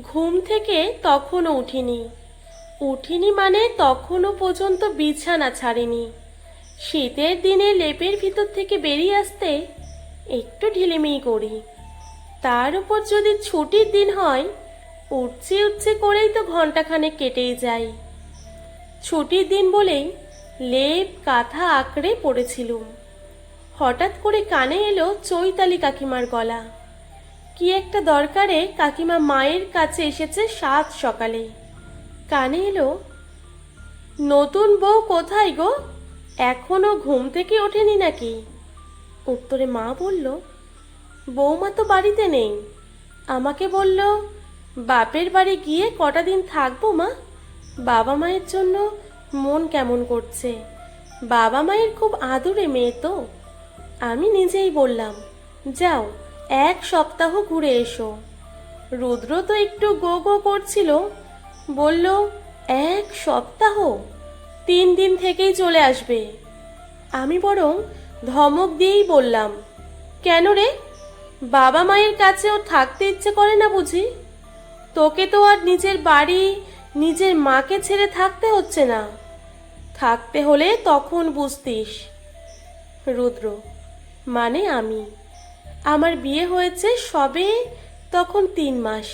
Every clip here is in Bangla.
ঘুম থেকে তখনও উঠিনি। উঠিনি মানে তখনও পর্যন্ত বিছানা ছাড়িনি। শীতের দিনে লেপের ভিতর থেকে বেরিয়ে আসতে একটু ঢিলেমিই করি। তার উপর যদি ছুটির দিন হয় উঠছে উঠছে করেই তো ঘন্টাখানেক কেটেই যায় ছুটির দিন বলেই লেপ, কাঁথা আঁকড়ে পড়েছিলুম। হঠাৎ করে কানে এলো চৈতালি কাকিমার গলা। কি একটা দরকারে কাকিমা মায়ের কাছে এসেছে সাত সকালে। কানে এলো, নতুন বউ কোথায় গো? এখনও ঘুম থেকে ওঠেনি নাকি? উত্তরে মা বলল, বৌমা তো বাড়িতে নেই। আমাকে বলল, বাপের বাড়ি গিয়ে কটা দিন থাকব মা? বাবা মায়ের জন্য মন কেমন করছে? বাবা মায়ের খুব আদুরে মেয়ে তো। আমি নিজেই বললাম, যাও। এক সপ্তাহ ঘুরে এসো। রুদ্র তো একটু গো গো করছিল। বলল, এক সপ্তাহ? তিন দিন থেকেই চলে আসবে। আমি বরং ধমক দিয়েই বললাম, কেন রে? বাবা মায়ের কাছে ও থাকতে ইচ্ছে করে না বুঝি? তোকে তো আর নিজের বাড়ি, নিজের মাকে ছেড়ে থাকতে হচ্ছে না। থাকতে হলে তখন বুঝতিস। রুদ্র মানে আমি? আমার বিয়ে হয়েছে সবে তখন তিন মাস।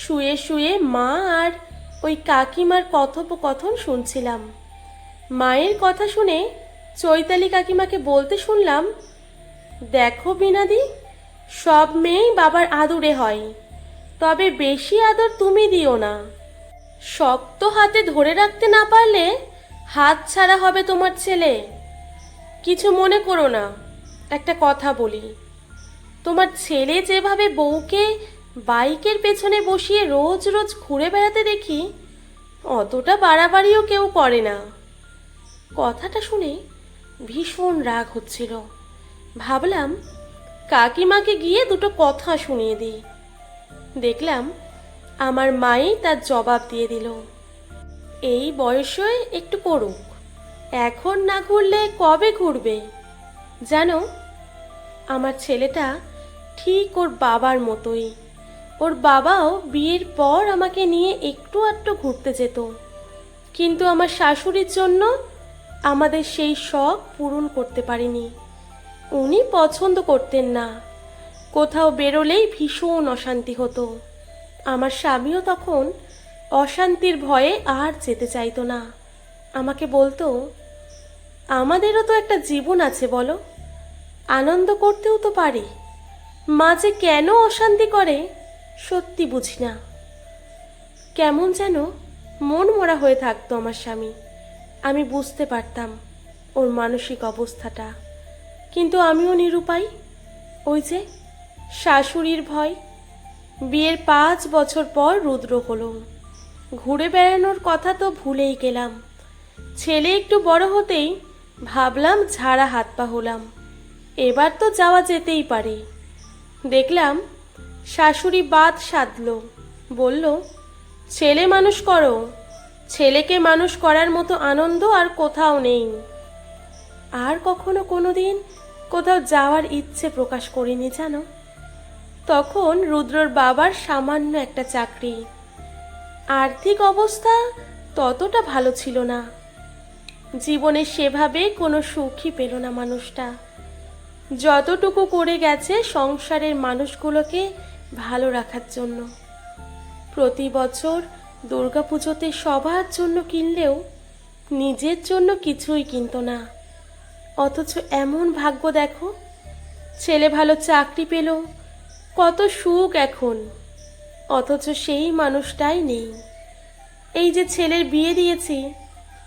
শুয়ে শুয়ে মা আর ওই কাকিমার কথোপকথন শুনছিলাম। মায়ের কথা শুনে চৈতালি কাকিমাকে বলতে শুনলাম, দেখো বিনাদি সব মেয়েই বাবার আদুরে হয়, তবে বেশি আদর তুমি দিও না। শক্ত হাতে ধরে রাখতে না পারলে হাত ছাড়া হবে তোমার ছেলে। কিছু মনে করো না, একটা কথা বলি। তোমার ছেলে যেভাবে বউকে বাইকের পেছনে বসিয়ে রোজ রোজ ঘুরে বেড়াতে দেখি, অতটা বাড়াবাড়িও কেউ করে না। কথাটা শুনে ভীষণ রাগ হচ্ছিল। ভাবলাম, কাকিমাকে গিয়ে দুটো কথা শুনিয়ে দিই। দেখলাম, আমার মাই তার জবাব দিয়ে দিল, এই বয়সে একটু করুক। এখন না ঘুরলে কবে ঘুরবে? জানো, আমার ছেলেটা ঠিক ওর বাবার মতোই। ওর বাবাও বিয়ের পর আমাকে নিয়ে একটু আধটু ঘুরতে যেত। কিন্তু আমার শাশুড়ির জন্য আমাদের সেই শখ পূরণ করতে পারিনি। উনি পছন্দ করতেন না। কোথাও বেরোলেই ভীষণ অশান্তি হতো। আমার স্বামীও তখন অশান্তির ভয়ে আর যেতে চাইতো না। আমাকে বলতো, আমাদেরও তো একটা জীবন আছে বলো। আনন্দ করতেও তো পারি। মাঝে কেন অশান্তি করে, সত্যি বুঝি না। কেমন যেন মন মরা হয়ে থাকতো আমার স্বামী। আমি বুঝতে পারতাম ওর মানসিক অবস্থাটা। কিন্তু আমিও নিরুপায়। ওই যে শাশুড়ির ভয়। বিয়ের পাঁচ বছর পর রুদ্র হলো ঘুরে বেড়ানোর কথা তো ভুলেই গেলাম। ছেলে একটু বড় হতেই ভাবলাম ঝাড়া হাত পা হলাম। এবার তো যাওয়া যেতেই পারে। দেখলাম শাশুড়ি বাদ সাধল। বলল, ছেলে মানুষ করো। ছেলেকে মানুষ করার মতো আনন্দ আর কোথাও নেই। আর কখনো কোনো দিন কোথাও যাওয়ার ইচ্ছে প্রকাশ করিনি, জানো? তখন রুদ্রর বাবার সামান্য একটা চাকরি। আর্থিক অবস্থা ততটা ভালো ছিল না। জীবনে সেভাবে কোনো সুখই পেল না মানুষটা। যতটুকু করে গেছে সংসারের মানুষগুলোকে ভালো রাখার জন্য। প্রতি বছর দুর্গাপুজোতে সবার জন্য কিনলেও নিজের জন্য কিছুই কিনতো না। অথচ এমন ভাগ্য দেখো, ছেলে ভালো চাকরি পেল, কত সুখ এখন। অথচ সেই মানুষটাই নেই। এই যে ছেলের বিয়ে দিয়েছি,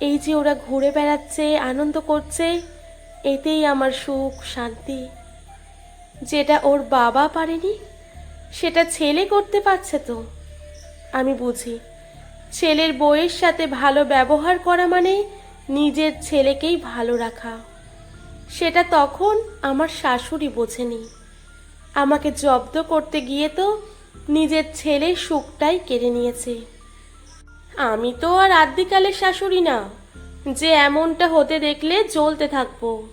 এই যে ওরা ঘুরে বেড়াচ্ছে, আনন্দ করছে এতেই আমার সুখ, শান্তি। যেটা ওর বাবা পারেনি, সেটা ছেলে করতে পারছে তো। আমি বুঝি, ছেলের বউয়ের সাথে ভালো ব্যবহার করা মানে নিজের ছেলেকেই ভালো রাখা। সেটা তখন আমার শাশুড়ি বোঝেনি। আমাকে জব্দ করতে গিয়ে তো নিজের ছেলের সুখটাই কেড়ে নিয়েছে। আমি তো আর আদ্যিকালের শাশুড়ি না। যে এমনটা হতে দেখলে জ্বলতে থাকব।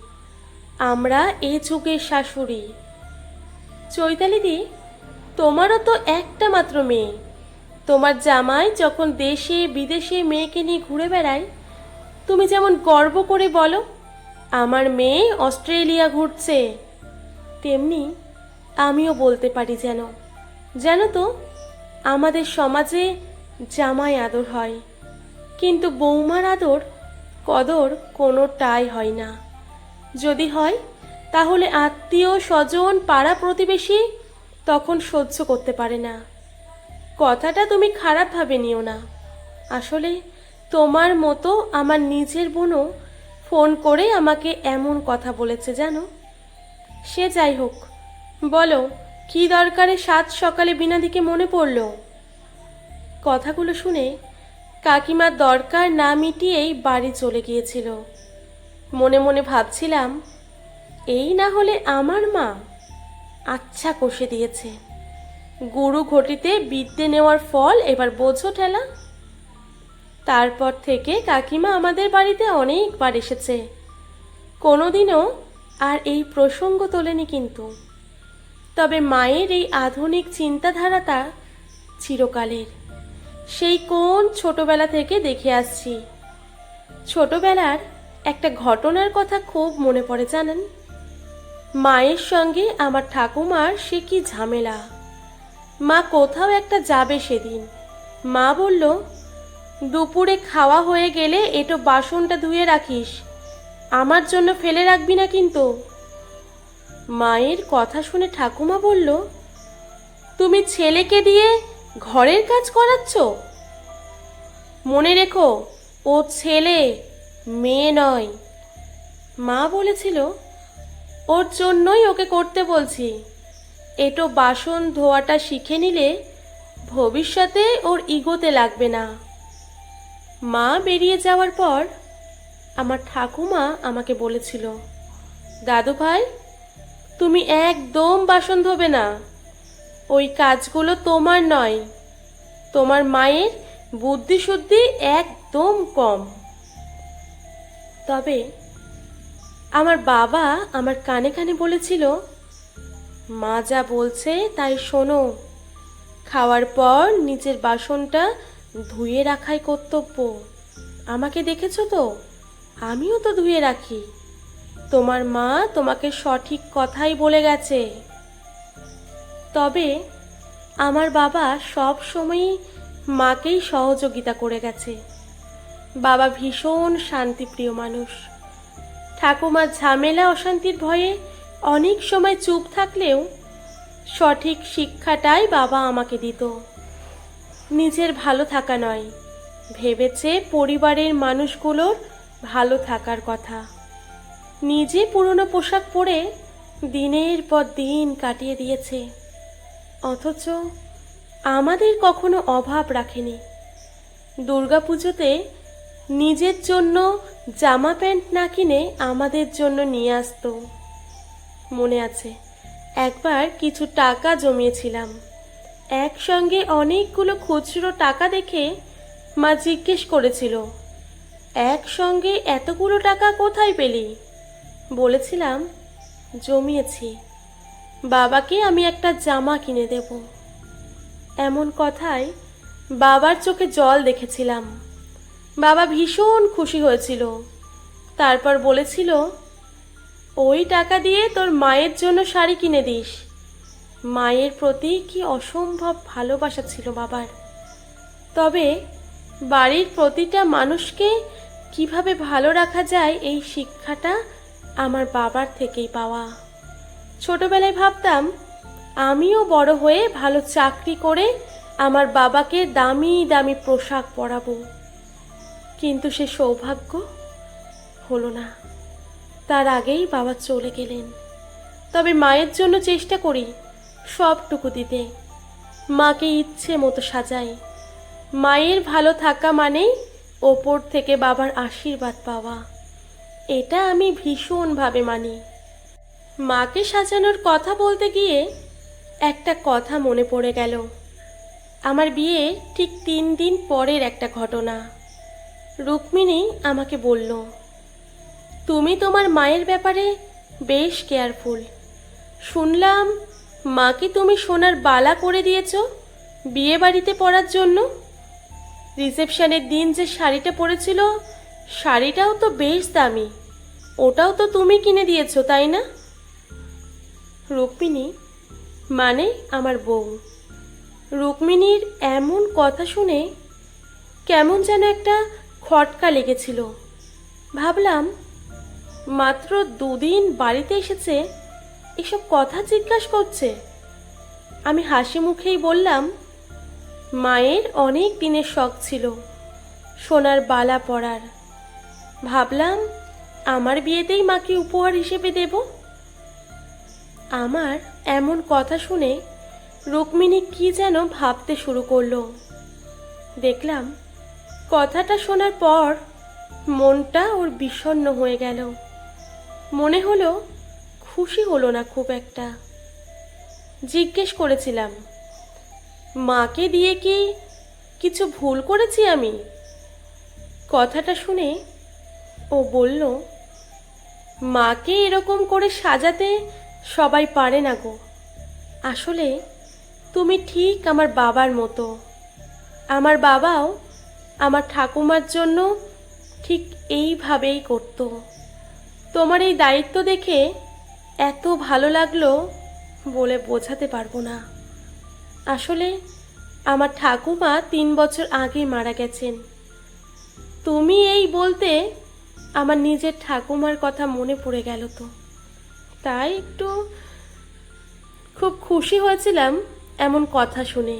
আমরা এ যুগের শাশুড়ি। চৈতালিদি, তোমারও তো একটা মাত্র মেয়ে। তোমার জামাই যখন দেশে, বিদেশে মেয়েকে নিয়ে ঘুরে বেড়ায়, তুমি যেমন গর্ব করে বলো, আমার মেয়ে অস্ট্রেলিয়া ঘুরছে। তেমনি আমিও বলতে পারি যেন জানো তো আমাদের সমাজে জামাই আদর হয়। কিন্তু বৌমার আদর কদর কোনোটাই হয় না। যদি হয়, তাহলে আত্মীয় স্বজন পাড়া প্রতিবেশী তখন সহ্য করতে পারে না। কথাটা তুমি খারাপভাবে নিও না। আসলে তোমার মতো আমার নিজের বোনও ফোন করে আমাকে এমন কথা বলেছে জানো? সে যাই হোক, বলো, কি দরকারে সাত সকালে বিনাদিকে মনে পড়ল? কথাগুলো শুনে কাকিমার দরকার না মিটিয়েই বাড়ি চলে গিয়েছিল। মনে মনে ভাবছিলাম, এই না হলে আমার মা আচ্ছা কষে দিয়েছে। গুরু ঘটিতে বিদ্যে নেওয়ার ফল, এবার বোঝো ঠেলা। তারপর থেকে কাকিমা আমাদের বাড়িতে অনেকবার এসেছে। কোনোদিনও আর এই প্রসঙ্গ তোলেনি কিন্তু। তবে মায়ের এই আধুনিক চিন্তাধারাটা চিরকালের। সেই কোন ছোটবেলা থেকে দেখে আসছি। ছোটবেলার একটা ঘটনার কথা খুব মনে পড়ে, জানেন? মায়ের সঙ্গে আমার ঠাকুমার সে কি ঝামেলা। মা কোথাও একটা যাবে সেদিন। মা বলল, দুপুরে খাওয়া হয়ে গেলে এটো বাসনটা ধুয়ে রাখিস। আমার জন্য ফেলে রাখবি না কিন্তু। মায়ের কথা শুনে ঠাকুমা বলল, তুমি ছেলেকে দিয়ে ঘরের কাজ করাচ্ছ? মনে রেখো, ও ছেলে, মেয়ে নয়। মা বলেছিল, ওর জন্যই ওকে করতে বলছি। এটো বাসন ধোয়াটা শিখে নিলে ভবিষ্যতে ওর ইগোতে লাগবে না। মা বেরিয়ে যাওয়ার পর আমার ঠাকুমা আমাকে বলেছিল দাদু ভাই তুমি একদম বাসন ধোবে না। ওই কাজগুলো তোমার নয়। তোমার মায়ের বুদ্ধিশুদ্ধি একদম কম। তবে আমার বাবা আমার কানে কানে বলেছিল, মা যা বলছে তাই শোনো। খাওয়ার পর নিজের বাসনটা ধুয়ে রাখাই কর্তব্য। আমাকে দেখেছ তো? আমিও তো ধুয়ে রাখি। তোমার মা তোমাকে সঠিক কথাই বলে গেছে। তবে আমার বাবা সব সময়ই মাকেই সহযোগিতা করে গেছে। বাবা ভীষণ শান্তিপ্রিয় মানুষ। ঠাকুমার ঝামেলা, অশান্তির ভয়ে অনেক সময় চুপ থাকলেও সঠিক শিক্ষাটাই বাবা আমাকে দিত। নিজের ভালো থাকা নয়, ভেবেছে পরিবারের মানুষগুলোর ভালো থাকার কথা। নিজে পুরনো পোশাক পরে দিনের পর দিন কাটিয়ে দিয়েছে। অথচ আমাদের কখনো অভাব রাখেনি। দুর্গাপুজোতে নিজের জন্য জামা প্যান্ট না কিনে আমাদের জন্য নিয়ে আসতো। মনে আছে, একবার কিছু টাকা জমিয়েছিলাম। একসঙ্গে অনেকগুলো খুচরো টাকা দেখে মা জিজ্ঞেস করেছিল, একসঙ্গে এতগুলো টাকা কোথায় পেলি? বলেছিলাম, জমিয়েছি। বাবাকে আমি একটা জামা কিনে দেব। এমন কথায় বাবার চোখে জল দেখেছিলাম। বাবা ভীষণ খুশি হয়েছিল। তারপর বলেছিল, ওই টাকা দিয়ে তোর মায়ের জন্য শাড়ি কিনে দিস। মায়ের প্রতি কি অসম্ভব ভালোবাসা ছিল বাবার। তবে বাড়ির প্রতিটা মানুষকে কীভাবে ভালো রাখা যায় এই শিক্ষাটা আমার বাবার থেকেই পাওয়া। ছোটবেলায় ভাবতাম, আমিও বড় হয়ে ভালো চাকরি করে আমার বাবাকে দামি দামি পোশাক পরাবো। কিন্তু সে সৌভাগ্য হলো না। তার আগেই বাবা চলে গেলেন। তবে মায়ের জন্য চেষ্টা করি সবটুকু দিতে। মাকে ইচ্ছে মতো সাজাই। মায়ের ভালো থাকা মানেই ওপর থেকে বাবার আশীর্বাদ পাওয়া। এটা আমি ভীষণভাবে মানি। মাকে সাজানোর কথা বলতে গিয়ে একটা কথা মনে পড়ে গেল। আমার বিয়ে ঠিক তিন দিন পরের একটা ঘটনা। রুক্মিণী আমাকে বলল, তুমি তোমার মায়ের ব্যাপারে বেশ কেয়ারফুল। শুনলাম মাকে তুমি সোনার বালা করে দিয়েছ বিয়ে বাড়িতে পরার জন্য। রিসেপশনের দিন যে শাড়িটা পরেছিল, শাড়িটাও তো বেশ দামি। ওটাও তো তুমি কিনে দিয়েছ, তাই না? রুক্মিণী মানে আমার বউ। রুক্মিণীর এমন কথা শুনে কেমন যেন একটা খটকা লেগেছিল। ভাবলাম, মাত্র দুদিন বাড়িতে এসেছে, এসব কথা জিজ্ঞাসা করছে। আমি হাসি মুখেই বললাম, মায়ের অনেক দিনের শখ ছিল, সোনার বালা পরার। ভাবলাম, আমার বিয়েতেই মাকে উপহার হিসেবে দেব। আমার এমন কথা শুনে রুক্মিণী কি যেন ভাবতে শুরু করল। দেখলাম, কথাটা শোনার পর মনটা ওর বিষণ্ণ হয়ে গেল। মনে হলো খুশি হলো না খুব একটা। জিজ্ঞেস করেছিলাম, মাকে দিয়ে কি কিছু ভুল করেছি আমি? কথাটা শুনে ও বলল, মাকে এরকম করে সাজাতে সবাই পারে না গো। আসলে তুমি ঠিক আমার বাবার মতো। আমার বাবাও আমার ঠাকুমার জন্য ঠিক এইভাবেই করত। তোমার এই দায়িত্ব দেখে এত ভালো লাগল বলে বোঝাতে পারব না। আসলে আমার ঠাকুমা তিন বছর আগে মারা গেছেন। তুমি এই বলতে আমার নিজের ঠাকুমার কথা মনে পড়ে গেল তো। তাই একটু খুব খুশি হয়েছিলাম এমন কথা শুনে।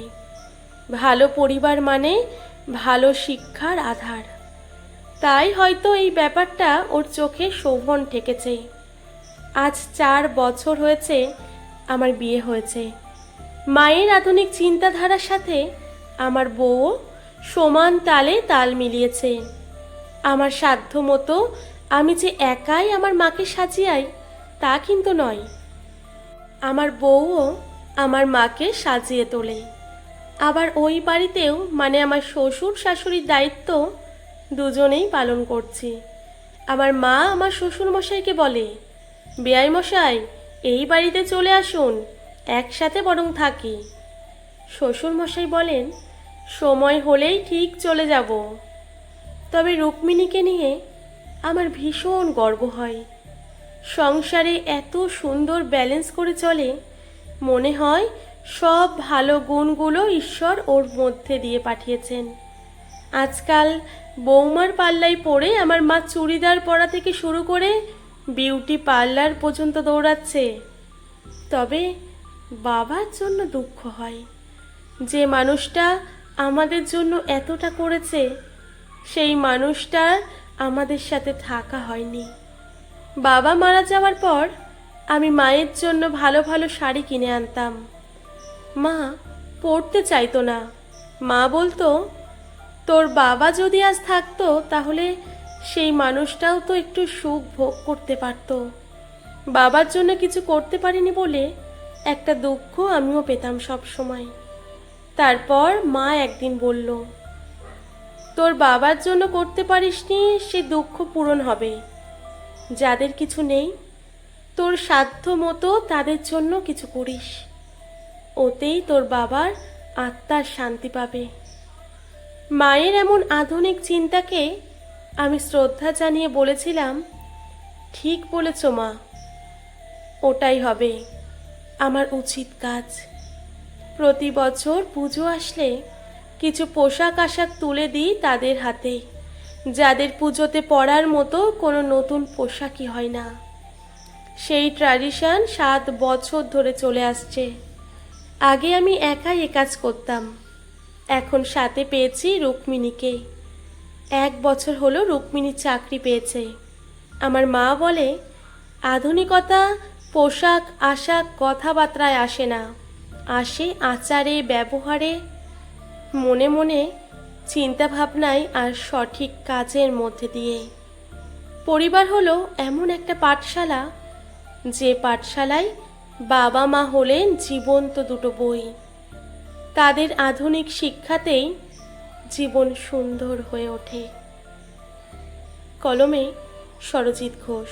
ভালো পরিবার মানে ভালো শিক্ষার আধার। তাই হয়তো এই ব্যাপারটা ওর চোখে শোভন ঠেকেছে। আজ চার বছর হয়েছে আমার বিয়ে হয়েছে। মায়ের আধুনিক চিন্তাধারার সাথে আমার বউ সমান তালে তাল মিলিয়েছে। আমার সাধ্য মতো আমি যে একাই আমার মাকে সাজিয়াই তা কিন্তু নয়। আমার বউও আমার মাকে সাজিয়ে তোলে। আবার ওই বাড়িতেও মানে আমার শ্বশুর শাশুড়ির দায়িত্ব দুজনেই পালন করছি। আমার মা আমার শ্বশুর মশাইকে বলে, বেয়াই মশাই, এই বাড়িতে চলে আসুন, একসাথে বরং থাকি। শ্বশুর মশাই বলেন, সময় হলেই ঠিক চলে যাব। তবে রুক্মিণীকে নিয়ে আমার ভীষণ গর্ব হয়। সংসারে এত সুন্দর ব্যালেন্স করে চলে, মনে হয় সব ভালো গুণগুলো ঈশ্বর ওর মধ্যে দিয়ে পাঠিয়েছেন। আজকাল বৌমার পাল্লায় পড়ে আমার মা চুড়িদার পরা থেকে শুরু করে বিউটি পার্লার পর্যন্ত দৌড়াচ্ছে। তবে বাবার জন্য দুঃখ হয়। যে মানুষটা আমাদের জন্য এতটা করেছে, সেই মানুষটার আমাদের সাথে থাকা হয়নি। বাবা মারা যাওয়ার পর আমি মায়ের জন্য ভালো ভালো শাড়ি কিনে আনতাম। মা পড়তে চাইতো না। মা বলতো, তোর বাবা যদি আজ থাকতো তাহলে সেই মানুষটাও তো একটু সুখ ভোগ করতে পারতো। বাবার জন্য কিছু করতে পারিনি বলে একটা দুঃখ আমিও পেতাম সব সময়। তারপর মা একদিন বলল, তোর বাবার জন্য করতে পারিসনি, সে দুঃখ পূরণ হবে। যাদের কিছু নেই, তোর সাধ্য মতো তাদের জন্য কিছু করিস। ওতেই তোর বাবার আত্মার শান্তি পাবে। মায়ের এমন আধুনিক চিন্তাকে আমি শ্রদ্ধা জানিয়ে বলেছিলাম, ঠিক বলেছ মা, ওটাই হবে আমার উচিত কাজ। প্রতি বছর পুজো আসলে কিছু পোশাক আশাক তুলে দিই তাদের হাতে। যাদের পুজোতে পরার মতো কোনো নতুন পোশাকই হয় না। সেই ট্র্যাডিশন সাত বছর ধরে চলে আসছে। আগে আমি একাই এ কাজ করতাম। এখন সাথে পেয়েছি রুক্মিণীকে। এক বছর হলো রুক্মিণী চাকরি পেয়েছে। আমার মা বলে, আধুনিকতা, পোশাক, আশাক কথাবার্তায় আসে না। আসে আচারে, ব্যবহারে। মনে মনে চিন্তা ভাবনায় আর সঠিক কাজের মধ্যে দিয়ে। পরিবার হলো এমন একটা পাঠশালা, যে পাঠশালায় বাবা মা হলেন জীবন্ত দুটো বই। তাদের আধুনিক শিক্ষাতেই জীবন সুন্দর হয়ে ওঠে। কলমে সরজিৎ ঘোষ।